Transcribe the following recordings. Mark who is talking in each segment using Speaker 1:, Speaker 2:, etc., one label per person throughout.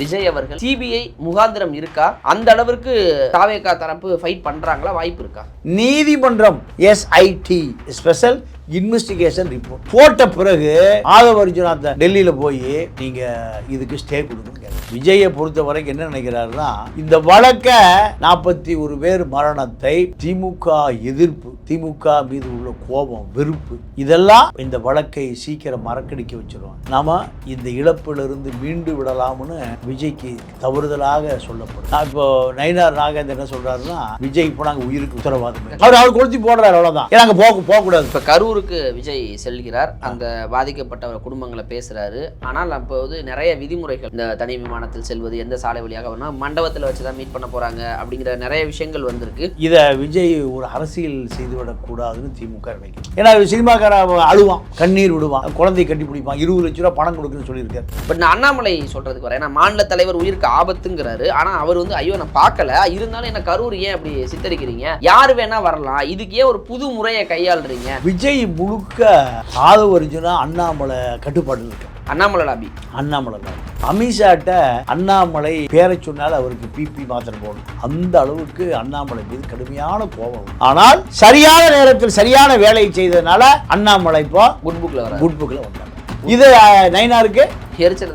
Speaker 1: விஜய் அவர்கள் சிபிஐ முகாந்திரம் இருக்கா? அந்த அளவிற்கு தாவேகா தரப்பு ஃபைட் பண்றாங்களா? வாய்ப்பு இருக்கா?
Speaker 2: நீதிமன்றம் எஸ்ஐடி ஸ்பெஷல் இன்வெஸ்டிகேஷன் ரிப்போர்ட் போட்ட பிறகு ஆதவ அர்ஜுனாத்த டெல்லியில் போய் நீங்க இதுக்கு ஸ்டே கொடுக்கணும் விஜயை பொறுத்த வரைக்கும் என்ன நினைக்கிறாருன்னா இந்த வழக்க நாற்பத்தி ஒரு பேர் மரணத்தை திமுக எதிர்ப்பு திமுக மீது உள்ள கோபம் வெறுப்பு இதெல்லாம் இந்த வழக்கை சீக்கிரம் மறக்கடிக்க வச்சிருவோம் நாம இந்த இழப்பிலிருந்து மீண்டு விடலாம்னு விஜய்க்கு தவறுதலாக சொல்லப்படும். நான் இப்போ நயினார் நாகேந்திரன் என்ன சொல்றாருன்னா விஜய் இப்போ நாங்கள் உயிருக்கு உத்தரவாதம். அவர் அவர் கொளுத்தி போடுறாரு அவ்வளோதான் ஏன்னா அங்கே போக போகக்கூடாது.
Speaker 1: இப்போ கரூர் கரூருக்கு விஜய் செல்கிறார். அந்த பாதிக்கப்பட்ட குடும்பங்களை பேசுறாரு. ஆனால் அப்போது நிறைய விதிமுறைகள் இந்த தனி விமானத்தில் செல்வது எந்த சாலை வழியாக வேணும் மண்டபத்தில் வச்சு தான் மீட் பண்ண போறாங்க அப்படிங்கிற நிறைய விஷயங்கள் வந்திருக்கு.
Speaker 2: இதை விஜய் ஒரு அரசியல் செய்துவிடக்கூடாதுன்னு திமுக நினைக்கும் ஏன்னா சினிமாக்கார அழுவான் கண்ணீர் விடுவான் குழந்தை கட்டி பிடிப்பான் இருபது லட்ச ரூபா பணம் கொடுக்குன்னு சொல்லியிருக்காரு.
Speaker 1: பட் நான் அண்ணாமலை சொல்றதுக்கு வரேன். ஏன்னா மாநில தலைவர் உயிருக்கு ஆபத்துங்கிறாரு. ஆனா அவர் வந்து ஐயோ நான் பார்க்கல. இருந்தாலும் என்ன கரூர் ஏன் அப்படி சித்தரிக்கிறீங்க? யார் வேணா வரலாம். இதுக்கு ஏன் ஒரு புது முறையை கையாளுறீங்க?
Speaker 2: விஜய் முழுக்க ஆதவ அர்ஜுனா அண்ணாமலை கட்டுப்பாட்டில் இருக்கு
Speaker 1: அண்ணாமலை லாபி.
Speaker 2: அண்ணாமலை தான் அமித்ஷாட்ட அண்ணாமலை பேரை சொன்னால் அவருக்கு பிபி மாத்திரம் போடணும். அந்த அளவுக்கு அண்ணாமலை மீது கடுமையான கோபம் ஆனால் சரியான நேரத்தில் சரியான வேலையை செய்ததுனால அண்ணாமலை இப்போ
Speaker 1: குட் புக்ல வர
Speaker 2: குட் புக்கில் வந்தாங்க இது அஹ், நயினாருக்கு
Speaker 1: எரிச்சல்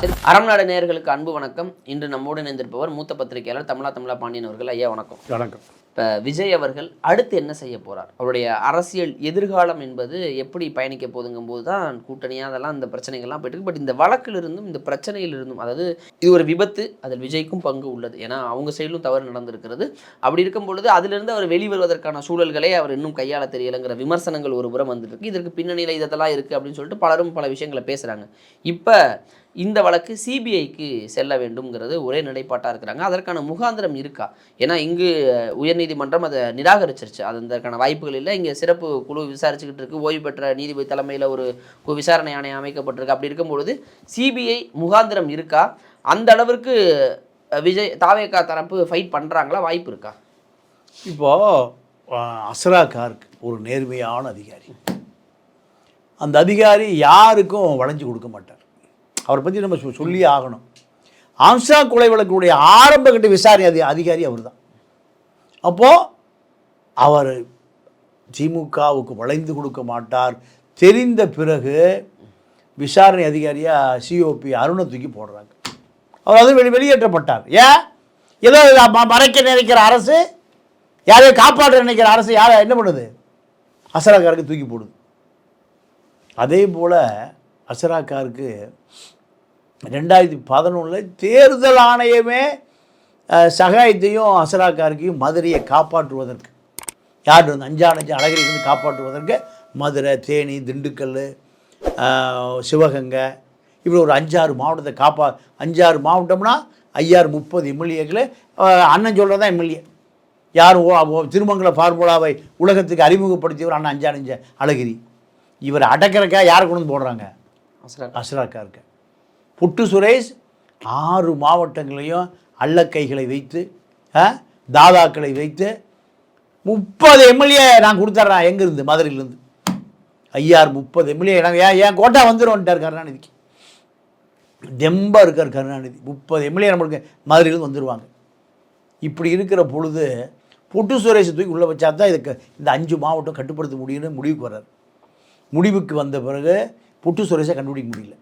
Speaker 1: சரி அறம்நாடு நேயர்களுக்கு அன்பு வணக்கம். இன்று நம்மோடு இணைந்திருப்பவர் மூத்த பத்திரிகையாளர் தமிழா தமிழா பாண்டியன் அவர்கள். ஐயா வணக்கம்.
Speaker 2: வணக்கம்.
Speaker 1: இப்போ விஜய் அவர்கள் அடுத்து என்ன செய்ய போறார்? அவருடைய அரசியல் எதிர்காலம் என்பது எப்படி பயணிக்க போதுங்கும் போது தான் கூட்டணியாக அதெல்லாம் இந்த பிரச்சனைகள்லாம் போயிட்டு பட் இந்த வழக்கிலிருந்தும் இந்த பிரச்சனையிலிருந்தும் அதாவது இது ஒரு விபத்து அதில் விஜய்க்கும் பங்கு உள்ளது. ஏன்னா அவங்க சைடிலும் தவறு நடந்திருக்கிறது. அப்படி இருக்கும் பொழுது அதிலிருந்து அவர் வெளிவருவதற்கான சூழல்களை அவர் இன்னும் கையாள தெரியலைங்கிற விமர்சனங்கள் ஒரு புறம் வந்துட்டு இருக்கு. இதற்கு பின்னணியில் இதெல்லாம் இருக்குது அப்படின்னு சொல்லிட்டு பலரும் பல விஷயங்களை பேசுகிறாங்க இப்போ இப்போ இந்த வழக்கு சிபிஐக்கு செல்ல வேண்டும்ங்கிறது ஒரே நிலைப்பாட்டாக இருக்கிறாங்க. அதற்கான முகாந்திரம் இருக்கா? ஏன்னா இங்கு உயர்நீதிமன்றம் அதை நிராகரிச்சிருச்சு. அது அதற்கான வாய்ப்புகள் இல்லை. இங்கே சிறப்பு குழு விசாரிச்சுக்கிட்டு இருக்கு. ஓய்வு பெற்ற நீதிபதி தலைமையில் ஒரு கு- விசாரணை ஆணையம் அமைக்கப்பட்டிருக்கு. அப்படி இருக்கும்பொழுது சிபிஐ முகாந்திரம் இருக்கா? அந்த அளவிற்கு விஜய் தாவேகா தரப்பு ஃபைட் பண்ணுறாங்களா வாய்ப்பு இருக்கா?
Speaker 2: இப்போ அசரா கார்க் ஒரு நேர்மையான அதிகாரி. அந்த அதிகாரி யாருக்கும் வளைஞ்சு கொடுக்க மாட்டார். அவரை பற்றி நம்ம சொல்லியே ஆகணும். ஆம்சா கொலை வழக்குடைய ஆரம்பகட்ட விசாரணை அதி அதிகாரி அவர் தான் அப்போது அவர் திமுகவுக்கு வளைந்து கொடுக்க மாட்டார். தெரிந்த பிறகு விசாரணை அதிகாரியாக சிஓபி அருணை தூக்கி போடுறாங்க. அவர் அது வெளி வெளியேற்றப்பட்டார். ஏன் ஏதோ ம- மறைக்க நினைக்கிற அரசு? யாரையோ காப்பாற்ற நினைக்கிற அரசு யாரை என்ன பண்ணுது? அசரக்காரருக்கு தூக்கி போடுது. அதே போல் அசராக்காருக்கு ரெண்டாயிரத்தி பதினொன்றில் தேர்தல் ஆணையமே சகாயத்தையும் அசராக்காருக்கையும் மதுரையை காப்பாற்றுவதற்கு யார் வந்து அஞ்சானஞ்சு அழகிரிலிருந்து காப்பாற்றுவதற்கு மதுரை தேனி திண்டுக்கல் சிவகங்கை இப்படி ஒரு அஞ்சாறு மாவட்டத்தை காப்பா அஞ்சாறு மாவட்டம்னா ஐயாறு முப்பது எம்எல்ஏக்களை அண்ணன் சொல்கிறது தான் எம்எல்ஏ. யார் ஓ ஓ- திருமங்கல ஃபார்முலாவை உலகத்துக்கு அறிமுகப்படுத்தியவர் அண்ணன் அஞ்சானஞ்ச அழகிரி. இவர் அடக்கிறக்கா யாரை கொண்டு வந்து போடுறாங்க?
Speaker 1: அஸ்ரா
Speaker 2: அஸ்ராக்கா இருக்க. புட்டு சுரேஷ் ஆறு மாவட்டங்களையும் அல்லக்கைகளை வைத்து தாதாக்களை வைத்து முப்பது எம்எல்ஏ நான் கொடுத்துட்றேன் எங்கேருந்து? மதுரையிலேருந்து. ஐயார் முப்பது எம்எல்ஏ. எனக்கு ஏன் ஏன் கோட்டா வந்துடும்ட்டார் கருணாநிதிக்கு. தெம்பாக இருக்கார் கருணாநிதி. முப்பது எம்எல்ஏ நம்மளுக்கு மதுரையிலேருந்து வந்துடுவாங்க இப்படி இருக்கிற பொழுது புட்டு சுரேஷை தூக்கி உள்ளே வச்சா தான் இதுக்கு இந்த அஞ்சு மாவட்டம் கட்டுப்படுத்த முடியும்னு முடிவுக்கு வர்றார். முடிவுக்கு வந்த பிறகு புட்டு சுரேஷை கண்டுபிடிக்க முடியல.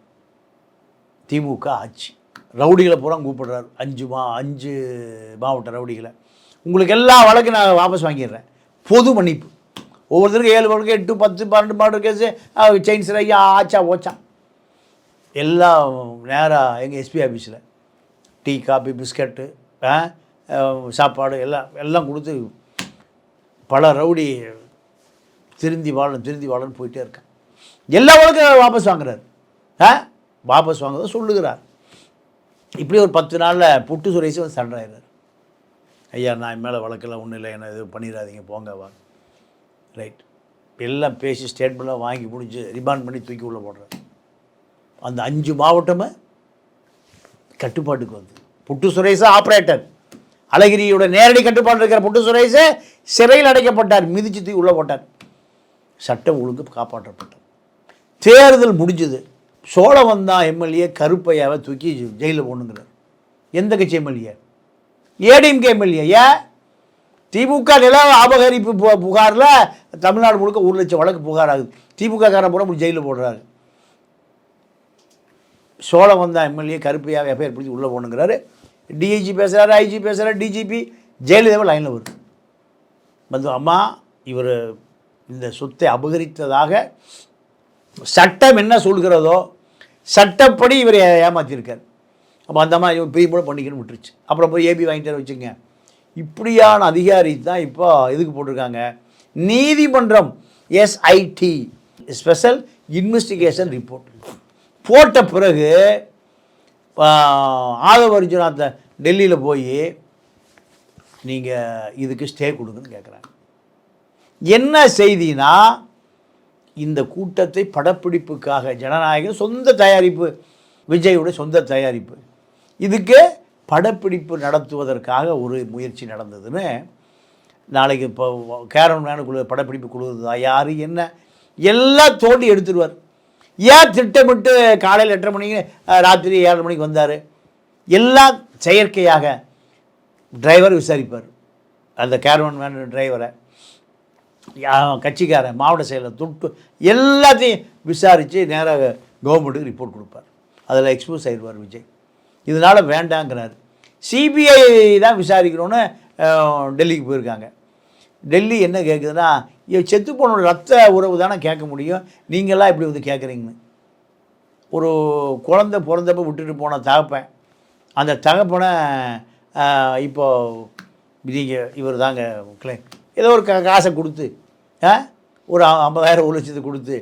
Speaker 2: திமுக ஆட்சி. ரவுடிகளை பூரா கூப்பிடுறாரு. அஞ்சு மா அஞ்சு மாவட்ட ரவுடிகளை. உங்களுக்கு எல்லா வழக்கும் நான் வாபஸ் வாங்கிடுறேன். பொது மன்னிப்பு. ஒவ்வொருத்தருக்கும் ஏழு வழக்கு எட்டு பத்து பன்னெண்டு மாவட்ட கேஸு. செயின் சிறையா ஆச்சா ஓச்சா. எல்லாம் நேராக எங்கள் எஸ்பி ஆஃபீஸில் டீ காபி பிஸ்கட்டு ஆ, சாப்பாடு எல்லாம் எல்லாம் கொடுத்து பல ரவுடி திருந்தி வாழணும் திருந்தி வாழணும் போயிட்டே இருக்கேன். எல்லா வழக்கும் வாபஸ் வாங்குறாரு. ஆ? வாபஸ் வாங்குறத சொல்லுகிறார். இப்படி ஒரு பத்து நாளில் புட்டு சுரேஷ் வந்து சண்டை ஐயா நான் என் மேலே வழக்கெல்லாம் ஒன்றும் இல்லை. என்ன இது பண்ணிடாதீங்க போங்க வா. ரைட் எல்லாம் பேசி ஸ்டேட்மெண்ட்லாம் வாங்கி முடிஞ்சு ரிமாண்ட் பண்ணி தூக்கி உள்ளே போடுறேன் அந்த அஞ்சு மாவட்டமே கட்டுப்பாட்டுக்கு வந்து புட்டு சுரேஷா ஆப்ரேட்டர் அழகிரியோட நேரடி கட்டுப்பாடு இருக்கிற புட்டு சுரேஷே சிறையில் அடைக்கப்பட்டார். மிதிச்சு தூக்கி உள்ளே போட்டார். சட்டம் ஒழுங்கு காப்பாற்றப்பட்டார் தேர்தல் முடிஞ்சது. சோழவந்தான் எம்எல்ஏ கருப்பையாவை தூக்கி ஜெயிலில் போகணுங்கிறார் எந்த கட்சி எம்எல்ஏ? ஏடிஎம்கே எம்எல்ஏ. ஏன் திமுக நில அபகரிப்பு பு புகாரில் தமிழ்நாடு முழுக்க ஒரு லட்சம் வழக்கு புகார் ஆகுது. திமுக காரன் போட ஜெயிலில் போடுறாரு. சோழ வந்தா எம்எல்ஏ கருப்பையாவை எஃப்ஐஆர் பிடிச்சி உள்ளே போகணுங்கிறாரு. டிஐஜி பேசுகிறாரு ஐஜி பேசுகிறாரு டிஜிபி. ஜெயலலிதாவை லைனில் வருது. வந்து அம்மா இவர் இந்த சொத்தை அபகரித்ததாக சட்டம் என்ன சொல்கிறதோ சட்டப்படி இவர் ஏமாற்றியிருக்கார் அப்போ அந்த மாதிரி பிரியும் கூட பண்ணிக்கணும் விட்டுருச்சு. அப்புறம் போய் ஏபி வாங்கிட்டு வச்சுங்க இப்படியான அதிகாரி தான் இப்போ இதுக்கு போட்டிருக்காங்க? நீதிமன்றம் எஸ்ஐடி ஸ்பெஷல் இன்வெஸ்டிகேஷன் ரிப்போர்ட் போட்ட பிறகு ஆதவ அர்ஜுனாத்த டெல்லியில் போய் நீங்கள் இதுக்கு ஸ்டே கொடுங்கன்னு கேட்குறாங்க என்ன செய்தினா இந்த கூட்டத்தை படப்பிடிப்புக்காக ஜனநாயகம் சொந்த தயாரிப்பு விஜயுடைய சொந்த தயாரிப்பு. இதுக்கு படப்பிடிப்பு நடத்துவதற்காக ஒரு முயற்சி நடந்ததுன்னு நாளைக்கு இப்போ கேரன் மேனு குழு படப்பிடிப்பு குழுதா யார் என்ன? எல்லாம் தோண்டி எடுத்துருவார். ஏன் திட்டமிட்டு காலையில் எட்டரை மணிக்கு ராத்திரி ஏழரை மணிக்கு வந்தார்? எல்லாம் செயற்கையாக டிரைவர் விசாரிப்பார். அந்த கேரவன் வேன் டிரைவரை. கட்சிக்காரன் மாவட்ட செயலர் துட்டு எல்லாத்தையும் விசாரித்து நேராக கவர்மெண்ட்டுக்கு ரிப்போர்ட் கொடுப்பார். அதில் எக்ஸ்போஸ் ஆயிடுவார் விஜய். இதனால் வேண்டாங்கிறார். சிபிஐ தான் விசாரிக்கணும்னு டெல்லிக்கு போயிருக்காங்க. டெல்லி என்ன கேட்குதுன்னா செத்து போனோட ரத்த உறவு தானே கேட்க முடியும்? நீங்களாம் இப்படி வந்து கேட்குறீங்கன்னு ஒரு குழந்தை பிறந்தப்ப விட்டுட்டு போன தகப்பன் அந்த தகப்பனை இப்போ நீங்கள் இவர் தாங்க கிளைம் ஏதோ ஒரு காசை கொடுத்து ஆ? ஒரு ஐம்பதாயிரம் ஒரு லட்சத்தை கொடுத்து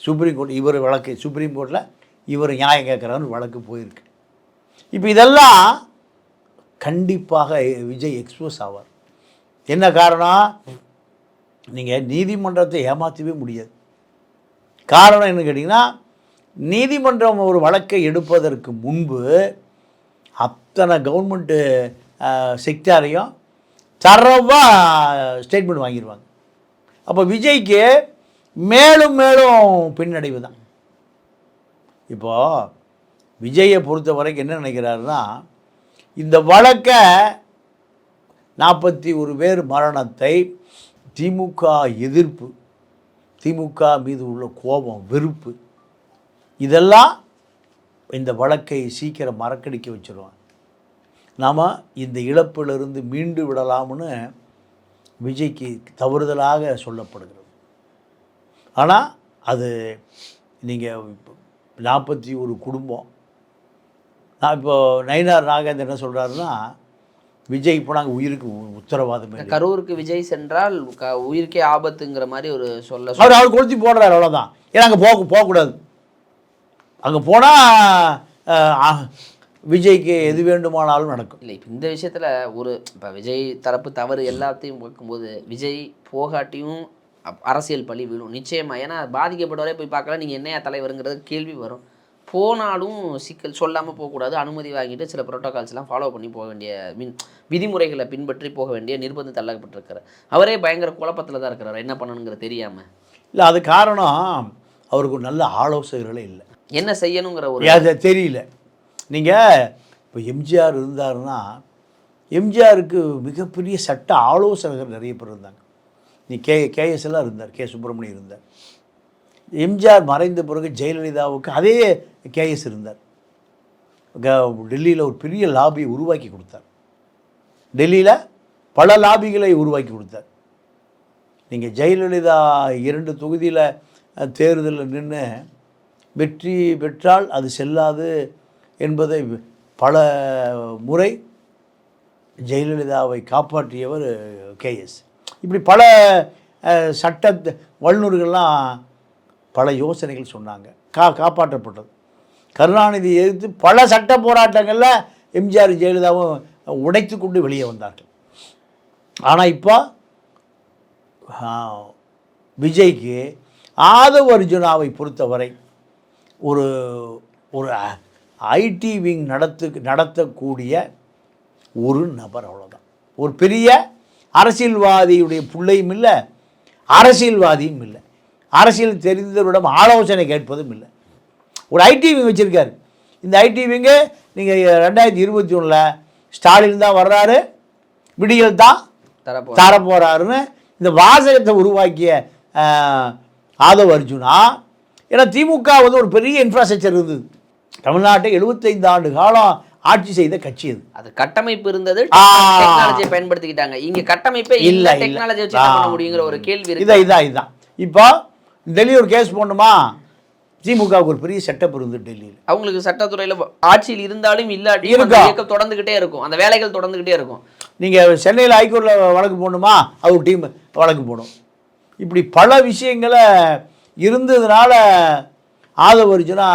Speaker 2: சுப்ரீம் கோர்ட் இவர் வழக்கு சுப்ரீம் கோர்ட்டில் இவர் நியாயம் கேட்குறாரு வழக்கு போயிருக்கு. இப்போ இதெல்லாம் கண்டிப்பாக விஜய் எக்ஸ்போஸ் ஆவார். என்ன காரணம்? நீங்கள் நீதிமன்றத்தை ஏமாற்றவே முடியாது. காரணம் என்ன கேட்டிங்கன்னா நீதிமன்றம் ஒரு வழக்கை எடுப்பதற்கு முன்பு அத்தனை கவர்மெண்ட்டு செக்டாரையும் தரவாக ஸ்டேட்மெண்ட் வாங்கிடுவாங்க அப்போ விஜய்க்கு மேலும் மேலும் பின்னடைவு தான். இப்போது விஜயை பொறுத்த வரைக்கும் என்ன நினைக்கிறாருன்னா இந்த வழக்கை நாற்பத்தி ஒரு பேர் மரணத்தை திமுக எதிர்ப்பு திமுக மீது உள்ள கோபம் வெறுப்பு இதெல்லாம் இந்த வழக்கை சீக்கிரம் மறக்கடிக்க வச்சிருவாங்க. நாம் இந்த இழப்பிலிருந்து மீண்டு விடலாம்னு விஜய்க்கு தவறுதலாக சொல்லப்படுகிறது. ஆனால் அது நீங்கள் நாற்பத்தி ஒரு குடும்பம். நான் இப்போ நயினார் நாகேந்திரன் என்ன சொல்கிறாருன்னா விஜய் இப்போ நாங்கள் உயிருக்கு உத்தரவாதமே.
Speaker 1: கரூருக்கு விஜய் சென்றால் க- உயிருக்கே ஆபத்துங்கிற மாதிரி ஒரு சொல்ல
Speaker 2: அவர் அவர் கொளுத்தி போடுறாரு அவ்வளோதான் ஏன்னா அங்கே போக போகக்கூடாது. அங்கே போனால் விஜய்க்கு எது வேண்டுமானாலும் நடக்கும்.
Speaker 1: இல்லை இப்போ இந்த விஷயத்தில் ஒரு இப்போ விஜய் தரப்பு தவறு எல்லாத்தையும் பார்க்கும்போது விஜய் போகாட்டியும் அரசியல் பழி விழும். நிச்சயமா ஏன்னா பாதிக்கப்பட்டவரே போய் பார்க்கல நீங்கள் என்னையா தலைவருங்கிறது கேள்வி வரும். போனாலும் சிக்கல் சொல்லாமல் போகக்கூடாது அனுமதி வாங்கிட்டு சில ப்ரோட்டோகால்ஸ்லாம் ஃபாலோ பண்ணி போக வேண்டிய மீன் விதிமுறைகளை பின்பற்றி போக வேண்டிய நிர்பந்தம் தள்ளப்பட்டிருக்கிறார். அவரே பயங்கர குழப்பத்தில் தான் இருக்கிறார் என்ன பண்ணணுங்கிற தெரியாமல்
Speaker 2: இல்லை அது காரணம் அவருக்கு ஒரு நல்ல ஆலோசகர்களே இல்லை.
Speaker 1: என்ன செய்யணுங்கிற ஒரு
Speaker 2: அது தெரியல. நீங்கள் இப்போ எம்ஜிஆர் இருந்தாருன்னா எம்ஜிஆருக்கு மிகப்பெரிய சட்ட ஆலோசகர்கள் நிறைய பேர் இருந்தாங்க. நீ கே கேஎஸ் எல்லாம் இருந்தார் கே சுப்பிரமணியம் இருந்தார். எம்ஜிஆர் மறைந்த பிறகு ஜெயலலிதாவுக்கு அதே கேஎஸ் இருந்தார். டெல்லியில் ஒரு பெரிய லாபியை உருவாக்கி கொடுத்தார். டெல்லியில் பல லாபிகளை உருவாக்கி கொடுத்தார். நீங்கள் ஜெயலலிதா இரண்டு தொகுதியில் தேர்தலில் நின்று வெற்றி பெற்றால் அது செல்லாது என்பதை பல முறை ஜெயலலிதாவை காப்பாற்றியவர் கேஎஸ் இப்படி பல சட்ட வல்லுநர்கள்லாம் பல யோசனைகள் சொன்னாங்க. கா காப்பாற்றப்பட்டது. கருணாநிதி எதிர்த்து பல சட்ட போராட்டங்களில் எம்ஜிஆர் ஜெயலலிதாவும் உடைத்து கொண்டு வெளியே வந்தார்கள். ஆனால் இப்போ விஜய்க்கு ஆதவ அர்ஜுனாவை பொறுத்தவரை ஒரு ஒரு ஐடி விங் நடத்து நடத்தக்கூடிய ஒரு நபர் அவ்வளோதான் ஒரு பெரிய அரசியல்வாதியுடைய பிள்ளையும் இல்லை அரசியல்வாதியும் இல்லை. அரசியல் தெரிந்தவரிடம் ஆலோசனை கேட்பதும் இல்லை. ஒரு ஐடி விங் வச்சுருக்காரு. இந்த ஐடி விங்கு நீங்கள் ரெண்டாயிரத்தி இருபத்தி ஒன்றில் ஸ்டாலின் தான் வர்றாரு விடியல் தான்
Speaker 1: தரப்போ
Speaker 2: தர போகிறாருன்னு இந்த வாசகத்தை உருவாக்கிய ஆதவ் அர்ஜுனா. ஏன்னா திமுக வந்து ஒரு பெரிய இன்ஃப்ராஸ்ட்ரக்சர் இருந்தது. தமிழ்நாட்டை 75 ஆண்டு காலம் ஆட்சி செய்த கட்சி அது.
Speaker 1: அது கட்டமைப்பு இருந்தது. டெக்னாலஜியை பயன்படுத்திக்கிட்டாங்க. இங்க கட்டமைப்பே
Speaker 2: இல்ல.
Speaker 1: டெக்னாலஜி வச்சு பண்ண. முடியுங்கிற ஒரு கேள்வி
Speaker 2: இதான் இதான் இதான். இப்போ டெல்லி ஒரு கேஸ் போடணுமா? திமுகவுக்கு ஒரு பெரிய செட்டப் இருந்தது டெல்லியில்.
Speaker 1: அவங்களுக்கு சட்டத்துறையில ஆட்சியில் இருந்தாலும் இல்லாட்டி. இயக்கம் தொடர்ந்துகிட்டே இருக்கும். அந்த வேலைகள் தொடர்ந்துகிட்டே இருக்கும்.
Speaker 2: நீங்கள் சென்னையில் ஹைகோர்ட்டில் வழக்கு போடணுமா? அது ஒரு டீம் வழக்கு போடும். இப்படி பல விஷயங்களை இருந்ததுனால ஆதவ அர்ஜுனா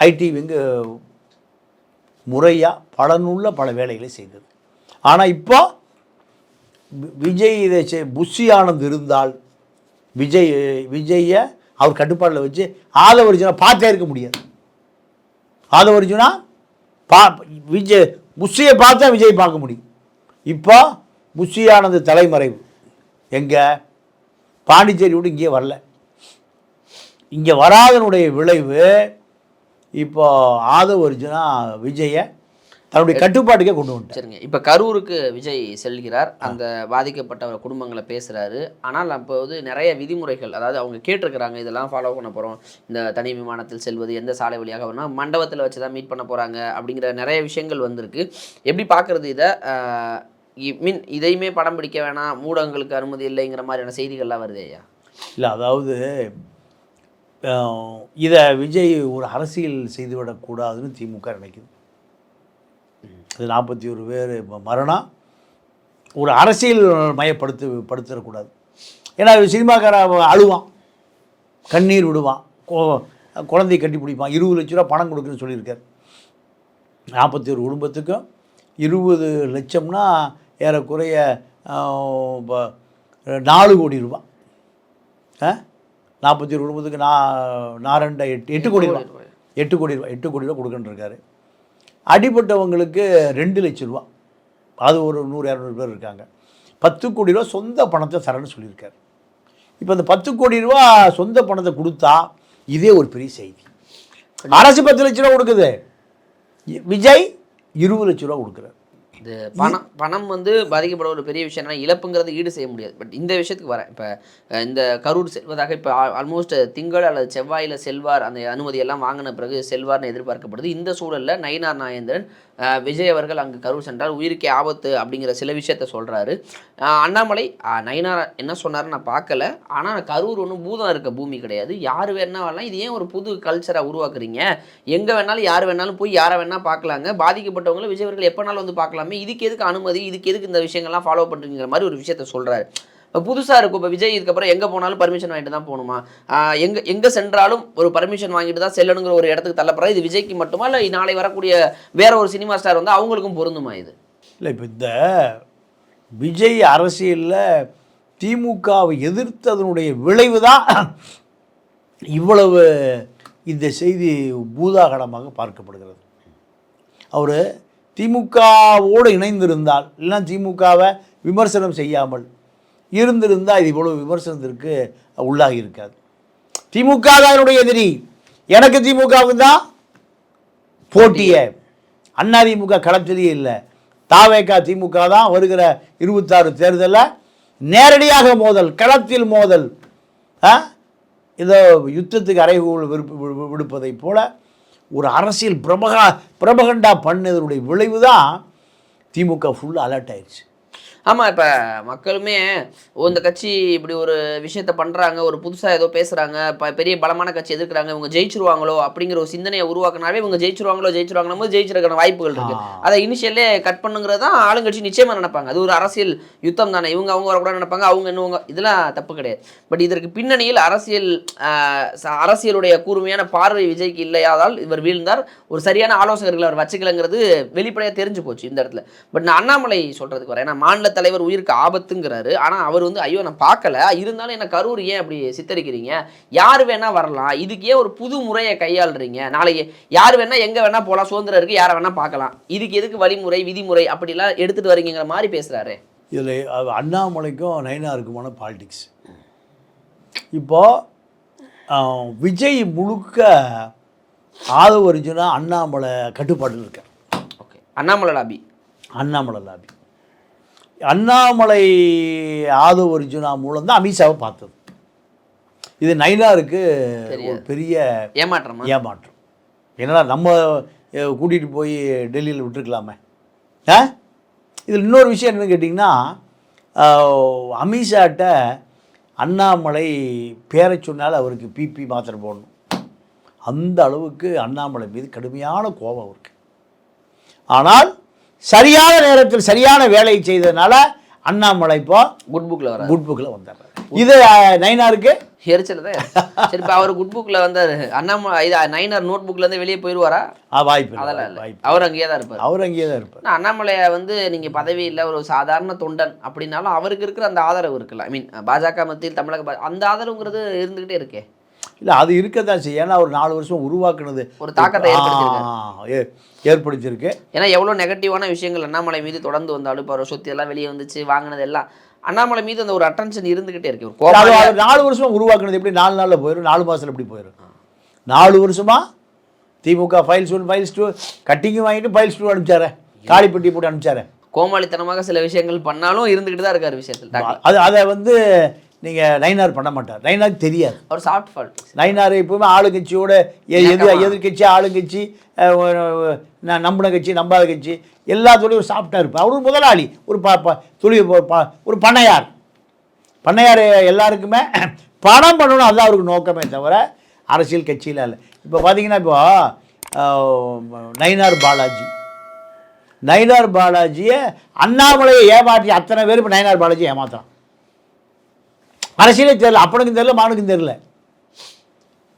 Speaker 2: ஐடி விங்கு முறையாக பலனுள்ள பல வேலைகளை செய்தது. ஆனால் இப்போ விஜய் இதை புஷியானது இருந்தால் விஜய் விஜயை அவர் கட்டுப்பாட்டில் வச்சு ஆதவ பார்த்தே இருக்க முடியாது. ஆதவரிஜுனா பா விஜய் புஷியை பார்த்தா விஜய் பார்க்க முடியும். இப்போ புஷியானது தலைமறைவு. எங்கே? பாண்டிச்சேரி விட்டு இங்கேயே வரல. இங்கே வராதனுடைய விளைவு இப்போ ஆதவ அர்ஜுனா விஜயை தன்னுடைய கட்டுப்பாட்டுக்கே கொண்டு வந்துட்டார்.
Speaker 1: சரிங்க. இப்ப கரூருக்கு விஜய் செல்கிறார். அந்த பாதிக்கப்பட்ட குடும்பங்களை பேசுறாரு. ஆனால் அப்போ வந்து நிறைய விதிமுறைகள் அதாவது அவங்க கேட்டிருக்கிறாங்க இதெல்லாம் ஃபாலோ பண்ண போறோம். இந்த தனி விமானத்தில் செல்வது எந்த சாலை வழியாக வரணும் மண்டபத்தில் வச்சு தான் மீட் பண்ண போறாங்க. அப்படிங்கிற நிறைய விஷயங்கள் வந்திருக்கு. எப்படி பார்க்கறது இதை? மீன் இதையுமே படம் பிடிக்க வேணாம். ஊடகங்களுக்கு அனுமதி இல்லைங்கிற மாதிரியான செய்திகள்லாம் வருது ஐயா?
Speaker 2: இல்லை அதாவது இதை விஜய் ஒரு அரசியல் செய்துவிடக்கூடாதுன்னு திமுக நினைக்குது. அது நாற்பத்தி ஒரு பேர் மரணம் ஒரு அரசியல் மயப்படுத்து படுத்திடக்கூடாது. ஏன்னா சினிமாக்கார அழுவான். கண்ணீர் விடுவான். குழந்தை கட்டி பிடிப்பான். இருபது லட்ச ரூபா பணம் கொடுக்குன்னு சொல்லியிருக்காரு. நாற்பத்தி ஒரு குடும்பத்துக்கும் இருபது லட்சம்னா ஏறக்குறைய ப- நாலு கோடி ரூபா. ஆ நாற்பத்தி குடும்பத்துக்கு நான் நான் ரெண்டா எட்டு எட்டு கோடி ரூபா. எட்டு கோடி ரூபா. எட்டு கோடி ரூபா கொடுக்கன்னு இருக்காரு அடிப்பட்டவங்களுக்கு ரெண்டு லட்ச ரூபா. அது ஒரு நூறு இரநூறு பேர் இருக்காங்க. பத்து கோடி ரூபா சொந்த பணத்தை தரேன்னு சொல்லியிருக்காரு. இப்போ இந்த பத்து கோடி ரூபா சொந்த பணத்தை கொடுத்தா இதே ஒரு பெரிய செய்தி. அரசு பத்து லட்ச ரூபா கொடுக்குது. விஜய் இருபது லட்ச ரூபா கொடுக்குறாரு.
Speaker 1: இது பணம் பணம் வந்து பாதிக்கப்பட ஒரு பெரிய விஷயம் என்னன்னா இழப்புங்கிறது ஈடு செய்ய முடியாது. பட் இந்த விஷயத்துக்கு வரேன். இப்போ இந்த கரூர் செல்வதாக இப்போ ஆல்மோஸ்ட் திங்கள் அல்லது செவ்வாயில் செல்வார் அந்த அனுமதி எல்லாம் வாங்கின பிறகு செல்வார்னு எதிர்பார்க்கப்படுது. இந்த சூழலில் நயினார் நாகேந்திரன் அஹ், விஜய் அவர்கள் அங்கு கரூர் சென்றால் உயிருக்கே ஆபத்து அப்படிங்கிற சில விஷயத்த சொல்கிறாரு அண்ணாமலை நயனார் என்ன சொன்னார் நான் பார்க்கல. ஆனால் கரூர் ஒன்றும் பூதம் இருக்க பூமி கிடையாது. யார் வேணா வரலாம். இது ஏன் ஒரு புது கல்ச்சராக உருவாக்குறீங்க? எங்கே வேணாலும் யார் வேணாலும் போய் யாரை வேணால் பார்க்கலாங்க. பாதிக்கப்பட்டவங்களை விஜய் அவர்கள் எப்போனாலும் வந்து பார்க்கலாமே. இதுக்கு எதுக்கு அனுமதி? இதுக்கு எதுக்கு இந்த விஷயங்கள்லாம் ஃபாலோ பண்ணுறீங்கிற மாதிரி ஒரு விஷயத்த சொல்கிறாரு இப்போ புதுசாக இருக்கும். இப்போ விஜய் இதுக்கப்புறம் எங்கே போனாலும் பர்மிஷன் வாங்கிட்டு தான் போகணுமா? எங்கே எங்கே சென்றாலும் ஒரு பர்மிஷன் வாங்கிட்டு தான் செல்லணுங்கிற ஒரு இடத்துக்கு தள்ளப்படுறா. இது விஜய்க்கு மட்டுமா? இல்லை நாளை வரக்கூடிய வேற ஒரு சினிமா ஸ்டார் வந்து அவங்களுக்கும் பொருந்துமா இது?
Speaker 2: இல்லை இப்போ இந்த விஜய் அரசியலில் திமுகவை எதிர்த்ததனுடைய விளைவு தான் இவ்வளவு இந்த செய்தி பூதாகரமாக பார்க்கப்படுகிறது. அவர் திமுகவோடு இணைந்திருந்தால் இல்லைன்னா திமுகவை விமர்சனம் செய்யாமல் இருந்திருந்தால் இது இவ்வளோ விமர்சனத்திற்கு உள்ளாகி இருக்காது. திமுக தான் என்னுடைய எதிரி. எனக்கு திமுகவுக்கு தான் போட்டியே. திமுக களத்திலேயே இல்லை. தாவேக்கா திமுக தான் வருகிற இருபத்தாறு தேர்தலில் நேரடியாக மோதல் களத்தில் மோதல் இந்த இதோ யுத்தத்துக்கு அறைகூல் விருப்ப வி- விடுப்பதைப் போல ஒரு அரசியல் பிரபகா பிரபகண்டா பண்ணதனுடைய விளைவு தான் திமுக ஃபுல் அலர்ட் ஆயிடுச்சு
Speaker 1: ஆமாம் இப்போ மக்களுமே இந்த கட்சி இப்படி ஒரு விஷயத்த பண்ணுறாங்க ஒரு புதுசாக ஏதோ பேசுகிறாங்க இப்போ பெரிய பலமான கட்சி எதிர்க்கிறாங்க இவங்க ஜெயிச்சிருவாங்களோ அப்படிங்கிற ஒரு சிந்தனையை உருவாக்குனாவே இவங்க ஜெயிச்சிருவாங்களோ ஜெயிச்சிருவாங்கன்னு போது ஜெயிச்சிருக்கான வாய்ப்புகள் இருக்கு.
Speaker 2: ஆ.
Speaker 1: அதை இனிஷியலே கட் பண்ணுங்கிறது தான் ஆளுங்கட்சி நிச்சயமா நினைப்பாங்க. அது ஒரு அரசியல் யுத்தம் தானே. இவங்க அவங்க வரக்கூடாது நினைப்பாங்க அவங்க இன்னும் இதெல்லாம் தப்பு கிடையாது. பட் இதற்கு பின்னணியில் அரசியல் அரசியலுடைய கூர்மையான பார்வை விஜய்க்கு இல்லையாதால் இவர் வீழ்ந்தார். ஒரு சரியான ஆலோசகர்கள் அவர் வச்சுக்கலங்கிறது வெளிப்படையாக தெரிஞ்சு போச்சு இந்த இடத்துல. பட் நான் அண்ணாமலை சொல்றதுக்கு வரேன். ஏன்னா மாநில தலைவர் உயிருக்கு ஆபத்துங்கிறாரு. ஆனால் அவர் வந்து ஐயோ நான் பார்க்கல. இருந்தாலும் என்ன கரூர் ஏன் அப்படி சித்தரிக்கிறீங்க? யார் வேணா வரலாம். இதுக்கு ஏன் ஒரு புது முறையை கையாளுறீங்க. நாளைக்கு யார் வேணா எங்க வேணா போகலாம் சுதந்திரம் இருக்கு யாரை வேணா பார்க்கலாம். இதுக்கு எதுக்கு வழிமுறை விதிமுறை அப்படிலாம் எடுத்துட்டு வரீங்கிற மாதிரி பேசுறாரு.
Speaker 2: இதில் அண்ணாமலைக்கும் நயனாருக்குமான பாலிடிக்ஸ் இப்போது விஜய் முழுக்க ஆதவ அர்ஜுனா அண்ணாமலை கட்டுப்பாட்டில் இருக்கார்.
Speaker 1: Okay. Annamalai lobby.
Speaker 2: Annamalai lobby. Annamalai Aadhav Arjuna மூலம் தான் அமித்ஷாவை பார்த்தது. இது நைனாருக்கு ஒரு பெரிய
Speaker 1: ஏமாற்றமா?
Speaker 2: ஏமாற்றம். என்னடா நம்ம கூட்டிகிட்டு போய் டெல்லியில் விட்டுருக்கலாமே? ஆ? இதில் இன்னொரு விஷயம் என்னன்னு கேட்டிங்கன்னா அமித்ஷாட்ட அண்ணாமலை பேரை சொன்னால் அவருக்கு பிபி மாத்திரை போடணும். அந்த அளவுக்கு அண்ணாமலை மீது கடுமையான கோபம் அவருக்கு. ஆனால் சரியான நேரத்தில் சரியான வேலையை செய்ததுனால அண்ணாமலை இப்போ
Speaker 1: குட் புக்ல வர
Speaker 2: குட் புக்கில் வந்தார். இது நைனாருக்கு?
Speaker 1: எரிச்சல் தான். சரி இப்போ அவர் குட் புக்ல வந்தாரு. அண்ணாமலை இது நைனர் நோட் புக்ல இருந்து வெளியே போயிருவாரா?
Speaker 2: ஆ, வாய்ப்பு
Speaker 1: அதெல்லாம் இல்லை. அவர் அங்கேயே தான் இருப்பார்.
Speaker 2: அவர் அங்கேயே தான் இருப்பார்.
Speaker 1: அண்ணாமலையை வந்து நீங்க பதவி இல்லை ஒரு சாதாரண தொண்டன் அப்படின்னாலும் அவருக்கு இருக்கிற அந்த ஆதரவு இருக்குல்ல. ஐ மீன் பாஜக மத்தியில் தமிழக அந்த ஆதரவுங்கிறது இருந்துகிட்டே இருக்கே.
Speaker 2: இல்லை அது இருக்க தான் செய்யும். ஏன்னா ஒரு நாலு வருஷம் உருவாக்குனது
Speaker 1: ஒரு தாக்கத்தை
Speaker 2: ஏற்படுத்தியிருக்கு.
Speaker 1: ஏன்னா எவ்வளோ நெகட்டிவான விஷயங்கள் அண்ணாமலை மீது தொடர்ந்து வந்தாலும் இப்போ சொத்து எல்லாம் வெளியே வந்துச்சு வாங்கினது எல்லாம் அண்ணாமலை மீது அந்த ஒரு அட்டென்ஷன் இருந்துகிட்டே இருக்கு.
Speaker 2: நாலு வருஷம் உருவாக்குனது எப்படி நாலு நாளில் போயிடும் நாலு மாதத்தில் எப்படி போயிடும் நாலு வருஷமா DMK files one files two கட்டிங்கும் வாங்கிட்டு ஃபைல்ஸ் டூ அனுப்பிச்சாரு. காலிப்பட்டி போட்டு அனுப்பிச்சாரு.
Speaker 1: கோமாளித்தனமாக சில விஷயங்கள் பண்ணாலும் இருந்துகிட்டு தான் இருக்காரு விஷயத்தில்
Speaker 2: அது அதை வந்து நீங்கள் நைனார் பண்ண மாட்டார். நைனாருக்கு தெரியாது.
Speaker 1: அவர் சாஃப்ட் ஃபால்ட்
Speaker 2: நைனார் எப்பவுமே ஆளுங்கட்சியோட எது. எதிர்கட்சி ஆளுங்கட்சி நம்பின கட்சி நம்பாத கட்சி எல்லாத்தோடையும் ஒரு சாப்பிட்டா இருப்பார். அவர் ஒரு முதலாளி ஒரு ப ப- தொழில் ஒரு பண்ணையார். பண்ணையார் எல்லாருக்குமே பணம் பண்ணணும் அதுதான் அவருக்கு நோக்கமே தவிர அரசியல் கட்சியில் இல்லை இப்போ பார்த்தீங்கன்னா இப்போ நயினார் பாலாஜி. நயினார் பாலாஜியை அண்ணாமலையை ஏமாற்றி அத்தனை பேர் இப்போ நயினார் பாலாஜி ஏமாத்துறான். அரசியலே தெரியல அப்பனுக்கும் தெரியல மானுக்கும் தெரியல.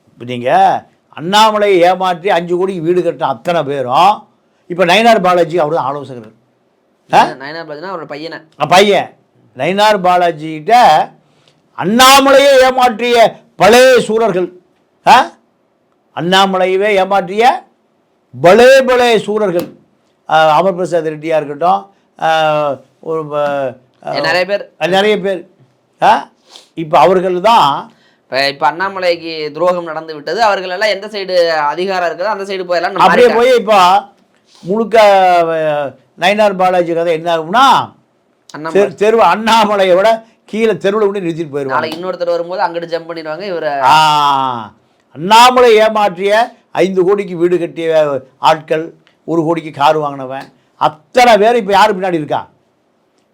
Speaker 2: இப்போ நீங்கள் அண்ணாமலையை ஏமாற்றி அஞ்சு கோடிக்கு வீடு கட்ட அத்தனை பேரும் இப்போ நயினார் பாலாஜி அவர் தான் ஆலோசகர்
Speaker 1: நயனா பாஜனா அவரோட பையனை.
Speaker 2: பையன். நயினார் பாலாஜிகிட்ட அண்ணாமலையை ஏமாற்றிய பழைய சூரர்கள் அண்ணாமலையவே ஏமாற்றிய பலே பலே சூரர்கள். அமர் பிரசாத் ரெட்டியாக இருக்கட்டும் ஒரு
Speaker 1: நிறைய பேர்.
Speaker 2: நிறைய பேர் ஆ? இப்போ அவர்கள் தான்
Speaker 1: இப்போ இப்போ அண்ணாமலைக்கு துரோகம் நடந்து விட்டது. அவர்கள் எல்லாம் எந்த சைடு அதிகாரம் இருக்குதோ அந்த சைடு போயெல்லாம்
Speaker 2: அப்படியே போய் இப்போ முழுக்க நயினார் பாலாஜி கதை என்ன ஆகும்னா தெருவு அண்ணாமலையை விட கீழே தெருவில் கொண்டு நிறுத்திட்டு போயிடுவாங்க.
Speaker 1: நாளைக்கு இன்னொருத்தர் வரும்போது அங்கிட்டு ஜம்ப் பண்ணிடுவாங்க இவரை.
Speaker 2: அண்ணாமலை ஏமாற்றிய ஐந்து கோடிக்கு வீடு கட்டிய ஆட்கள் ஒரு கோடிக்கு கார் வாங்கினவன் அத்தனை பேர் இப்போ யார் பின்னாடி இருக்கா?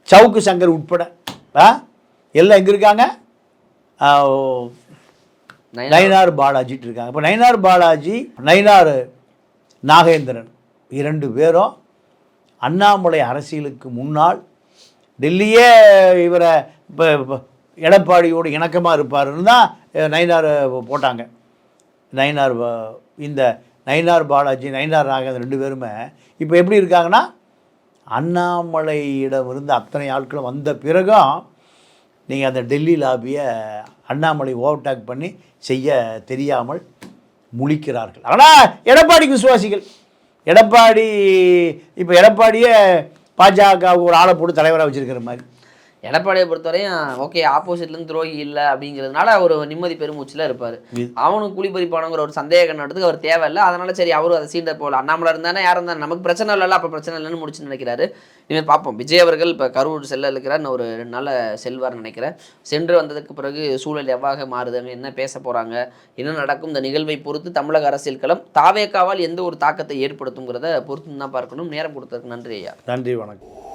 Speaker 2: சவுக்கு சங்கர் உட்பட. ஆ எல்லாம் எங்கே இருக்காங்க? நயினார். பாலாஜிட்டு இருக்காங்க. இப்போ நயினார் பாலாஜி நயினார் நாகேந்திரன் இரண்டு பேரும் அண்ணாமலை அரசியலுக்கு முன்னால் டெல்லியே இவரை இப்போ எடப்பாடியோடு இணக்கமாக இருப்பாருன்னு தான் நயினார் போட்டாங்க. நயினார் இந்த நயினார் பாலாஜி நயினார் நாகேந்திரன் ரெண்டு பேருமே இப்போ எப்படி இருக்காங்கன்னா அண்ணாமலையிடம் இருந்த அத்தனை ஆட்களும் வந்த பிறகும் நீங்கள் அந்த டெல்லி லாபியை அண்ணாமலை ஓவர்டேக் பண்ணி செய்ய தெரியாமல் முழிக்கிறார்கள். ஆனால் எடப்பாடிக்கு விசுவாசிகள். எடப்பாடி இப்போ எடப்பாடியே பாஜக ஒரு ஆளை போட்டு தலைவராக வச்சுருக்கிற மாதிரி.
Speaker 1: எடப்பாடியை பொறுத்தவரையும் ஓகே ஆப்போசிட்லேருந்து துரோகி இல்லை அப்படிங்கிறதுனால ஒரு நிம்மதி பெருமூச்சில் இருப்பார். அவனுக்கு குழிபறிப்பானுங்கிற ஒரு சந்தேக கண்ணோட்டத்துக்கு அவர் தேவையில்லை. அதனால சரி அவரும் அதை சீண்ட போகல. அண்ணாமலை இருந்தானே யாரும் இருந்தா நமக்கு பிரச்சனை இல்லைல்ல அப்போ பிரச்சனை இல்லைன்னு முடிச்சுன்னு நினைக்கிறாரு. இனிமேல் பார்ப்போம். விஜய் அவர்கள் இப்போ கரூர் செல்ல இருக்கிறார். ஒரு ரெண்டு நாள் செல்வார்னு நினைக்கிறேன். சென்று வந்ததுக்கு பிறகு சூழல் எவ்வாறு மாறுதுங்க என்ன பேச போகிறாங்க என்ன நடக்கும்? இந்த நிகழ்வை பொறுத்து தமிழக அரசியல் களம் தாவேக்காவால் எந்த ஒரு தாக்கத்தை ஏற்படுத்துங்கிறத பொறுத்து தான் பார்க்கணும். நேரம் கொடுத்ததுக்கு நன்றி ஐயா.
Speaker 2: நன்றி வணக்கம்.